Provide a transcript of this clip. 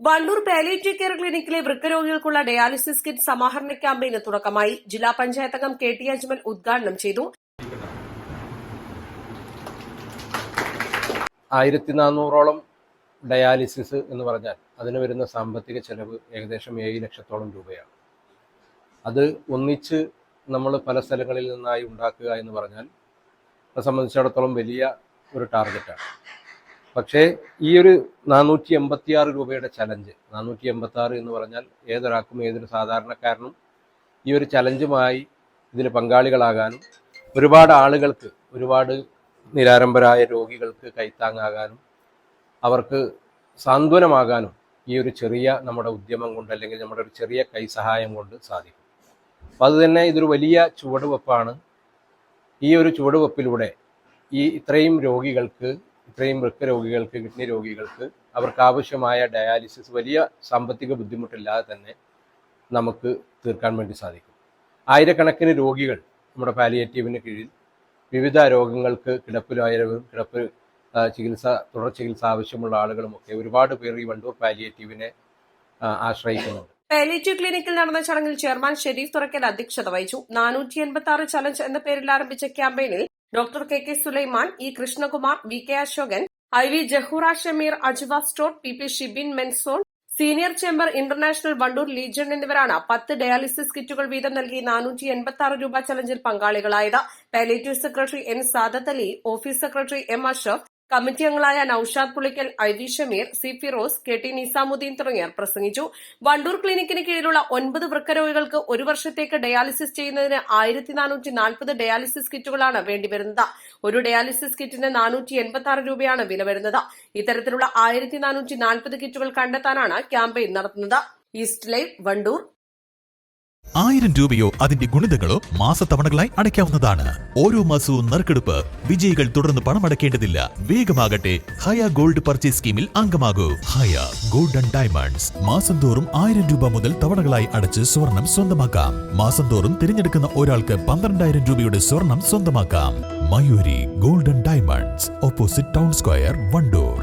Wandoor palliative care ക്ലിനിക്കിലെ വൃക്കരോഗികൾക്കുള്ള dialysis kit സമാഹരണ ക്യാമ്പയിന് തുടക്കമായി. ജില്ലാ പഞ്ചായത്ത് അംഗം കെ ടി അജ്മൽ ഉദ്ഘാടനം ചെയ്തു. ആയിരത്തി നാനൂറോളം ഡയാലിസിസ് എന്ന് പറഞ്ഞാൽ അതിന് വരുന്ന സാമ്പത്തിക ചെലവ് ഏകദേശം ഏഴ് ലക്ഷത്തോളം രൂപയാണ്. അത് ഒന്നിച്ച് നമ്മൾ പല സ്ഥലങ്ങളിൽ നിന്നായി ഉണ്ടാക്കുക എന്ന് പറഞ്ഞാൽ അത് സംബന്ധിച്ചിടത്തോളം വലിയ ഒരു ടാർഗറ്റാണ്. പക്ഷേ ഈ ഒരു നാനൂറ്റി എൺപത്തി ആറ് രൂപയുടെ ചലഞ്ച് നാനൂറ്റി എൺപത്തി ആറ് എന്ന് പറഞ്ഞാൽ ഏതൊരാൾക്കും ഏതൊരു സാധാരണക്കാരനും ഈ ഒരു ചലഞ്ചുമായി ഇതിൽ പങ്കാളികളാകാനും ഒരുപാട് ആളുകൾക്ക് ഒരുപാട് നിരാരംഭരായ രോഗികൾക്ക് കൈത്താങ്ങാകാനും അവർക്ക് സാന്ത്വനമാകാനും ഈ ഒരു ചെറിയ നമ്മുടെ ഉദ്യമം കൊണ്ട് അല്ലെങ്കിൽ നമ്മുടെ ഒരു ചെറിയ കൈസഹായം കൊണ്ട് സാധിക്കും. അപ്പോൾ അത് തന്നെ ഇതൊരു വലിയ ചുവടുവെപ്പാണ്. ഈ ഒരു ചുവടുവെപ്പിലൂടെ ഈ ഇത്രയും രോഗികൾക്ക് ഇത്രയും വൃക്കരോഗികൾക്ക് കിഡ്നി രോഗികൾക്ക് അവർക്ക് ആവശ്യമായ ഡയാലിസിസ് വലിയ സാമ്പത്തിക ബുദ്ധിമുട്ടില്ലാതെ തന്നെ നമുക്ക് തീർക്കാൻ വേണ്ടി സാധിക്കും. ആയിരക്കണക്കിന് രോഗികൾ നമ്മുടെ പാലിയേറ്റീവിന് കീഴിൽ വിവിധ രോഗങ്ങൾക്ക് കിടപ്പിലായവരും കിടപ്പ് ചികിത്സ തുടർ ചികിത്സ ആവശ്യമുള്ള ആളുകളുമൊക്കെ ഒരുപാട് പേർ ഈ വണ്ടൂർ പാലിയേറ്റീവിനെ ആശ്രയിക്കുന്നുണ്ട്. പാലിയേറ്റീവ് ക്ലിനിക്കിൽ നടന്ന ചടങ്ങിൽ ചെയർമാൻ ഷെരീഫ് തുറക്കൽ അധ്യക്ഷത വഹിച്ചു. നാനൂറ്റി എൺപത്തി ആറ് ചലഞ്ച് എന്ന പേരിൽ ആരംഭിച്ച ക്യാമ്പയിനിൽ doctor K K Sulaiman E Krishnakumar V K Ashokan I V Jahoora Shameer Ajwa store P P Shibin Menzone senior chamber international Wandoor legion എന്നിവരാണ് പത്ത് ഡയാലിസിസ് കിറ്റുകൾ വീതം നൽകി നാനൂറ്റി എൺപത്തി ആറ് രൂപ ചലഞ്ചിൽ പങ്കാളികളായത്. Palliative secretary N Sadath Ali office secretary M Ashaf committee അംഗങ്ങളായ Noushad Pulikkal I V Shameer C Firoz K T Nizamuddin തുടങ്ങിയവർ പ്രസംഗിച്ചു. വണ്ടൂർ ക്ലിനിക്കിന് കീഴിലുള്ള ഒൻപത് വൃക്കരോഗികൾക്ക് ഒരു വർഷത്തേക്ക് ഡയാലിസിസ് ചെയ്യുന്നതിന് ആയിരത്തി നാനൂറ്റി നാൽപ്പത് ഡയാലിസിസ് കിറ്റുകളാണ് വേണ്ടിവരുന്നത്. ഒരു ഡയാലിസിസ് കിറ്റിന് നാനൂറ്റി എൺപത്തി ആറ് രൂപയാണ് വില വരുന്നത്. ഇത്തരത്തിലുള്ള ആയിരത്തി നാനൂറ്റി നാൽപ്പത് കിറ്റുകൾ കണ്ടെത്താനാണ് ക്യാമ്പയിൻ നടത്തുന്നത്. ഈസ്റ്റ് ലൈവ് വണ്ടൂർ ആയിരം രൂപയോ അതിന്റെ ഗുണിതങ്ങളോ മാസത്തവണകളായി അടയ്ക്കാവുന്നതാണ്. ഓരോ മാസവും നറുക്കെടുപ്പ് വിജയികൾ തുടർന്ന് പണം പണമടയ്ക്കേണ്ടതില്ല വേഗമാകട്ടെ ഹയ ഗോൾഡ് പർച്ചേസ് സ്കീമിൽ അംഗമാകൂ. ഹയ ഗോൾഡൻ ഡയമണ്ട്സ് മാസം തോറും ആയിരം രൂപ മുതൽ തവണകളായി അടച്ച് സ്വർണം സ്വന്തമാക്കാം. മാസം തോറും തിരഞ്ഞെടുക്കുന്ന ഒരാൾക്ക് പന്ത്രണ്ടായിരം രൂപയുടെ സ്വർണം സ്വന്തമാക്കാം. Mayuri golden diamonds opposite town square Wandoor.